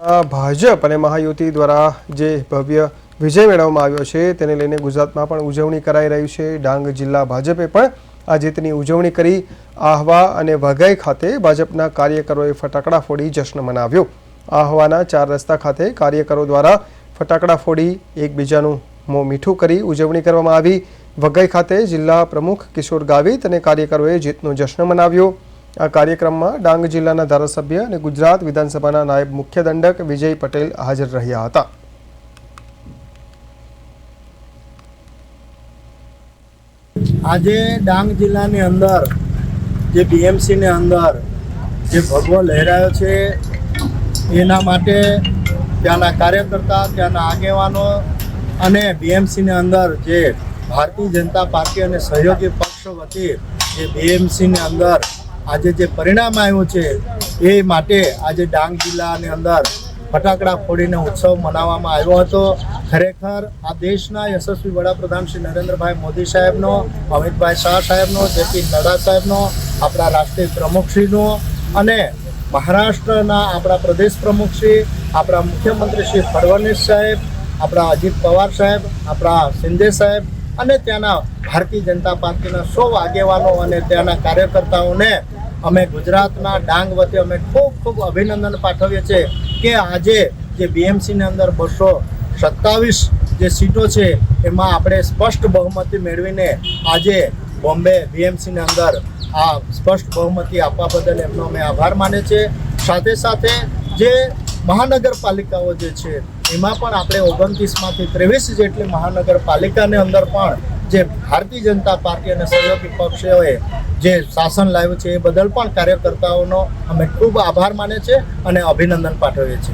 ભાજપ અને મહાયુતિ દ્વારા જે ભવ્ય વિજય મેળવવામાં આવ્યો છે, તેને લઈને ગુજરાતમાં પણ ઉજવણી કરાઈ રહી છે. ડાંગ જિલ્લા ભાજપે પણ આ જીતની ઉજવણી કરી. આહવા અને વઘઈ ખાતે ભાજપના કાર્યકરોએ ફટાકડા ફોડી જશ્ન મનાવ્યો. આહવાના ચાર રસ્તા ખાતે કાર્યકરો દ્વારા ફટાકડા ફોડી એકબીજાનું મોં મીઠું કરી ઉજવણી કરવામાં આવી. વઘઈ ખાતે જિલ્લા પ્રમુખ કિશોર ગાવિત અને કાર્યકરોએ જીતનો જશ્ન મનાવ્યો. આ કાર્યક્રમમાં ડાંગ જિલ્લાના ધારાસભ્ય અને ગુજરાત વિધાનસભાના નાયબ મુખ્ય દંડક વિજય પટેલ હાજર રહ્યા હતા. આજે ડાંગ જિલ્લાની અંદર, જે બીએમસીની અંદર જે ભગવો લહેરાયો છે, એના માટે ત્યાંના કાર્યકર્તા, ત્યાંના આગેવાનો અને બીએમસીની અંદર જે ભારતીય જનતા પાર્ટી અને સહયોગી પક્ષ વતી જે બીએમસીની અંદર આજે જે પરિણામ આવ્યું છે, એ માટે આજે ડાંગ જિલ્લાની અંદર ફટાકડા ફોડીને ઉત્સવ મનાવવામાં આવ્યો હતો. ખરેખર આ દેશના યશસ્વી વડાપ્રધાન શ્રી નરેન્દ્રભાઈ મોદી સાહેબનો, અમિતભાઈ શાહ સાહેબનો, જેપી નડ્ડા સાહેબનો, આપણા રાષ્ટ્રીય પ્રમુખશ્રીનો અને મહારાષ્ટ્રના આપણા પ્રદેશ પ્રમુખશ્રી, આપણા મુખ્યમંત્રી શ્રી ફડણવીસ સાહેબ, આપણા અજીત પવાર સાહેબ, આપણા શિંદે સાહેબ અને ત્યાંના ભારતીય જનતા પાર્ટીના સૌ આગેવાનો અને ત્યાંના કાર્યકર્તાઓને અમે ગુજરાતના ડાંગ વતી અમે ખૂબ ખૂબ અભિનંદન પાઠવીએ છીએ કે આજે જે બીએમસીની અંદર બસો સત્તાવીસ જે સીટો છે, એમાં આપણે સ્પષ્ટ બહુમતી મેળવીને આજે બોમ્બે બીએમસીની અંદર આ સ્પષ્ટ બહુમતી આપવા બદલ એમનો અમે આભાર માને છે સાથે સાથે જે મહાનગરપાલિકાઓ જે છે, એમાં પણ આપણે ઓગણત્રીસમાંથી ત્રેવીસ જેટલી મહાનગરપાલિકાની અંદર પણ જે ભારતીય જનતા પાર્ટી અને સહયોગી પક્ષોએ જે શાસન લાવ્યું છે, એ બદલ પણ કાર્યકર્તાઓનો અમે ખૂબ આભાર માને છે અને અભિનંદન પાઠવીએ છીએ.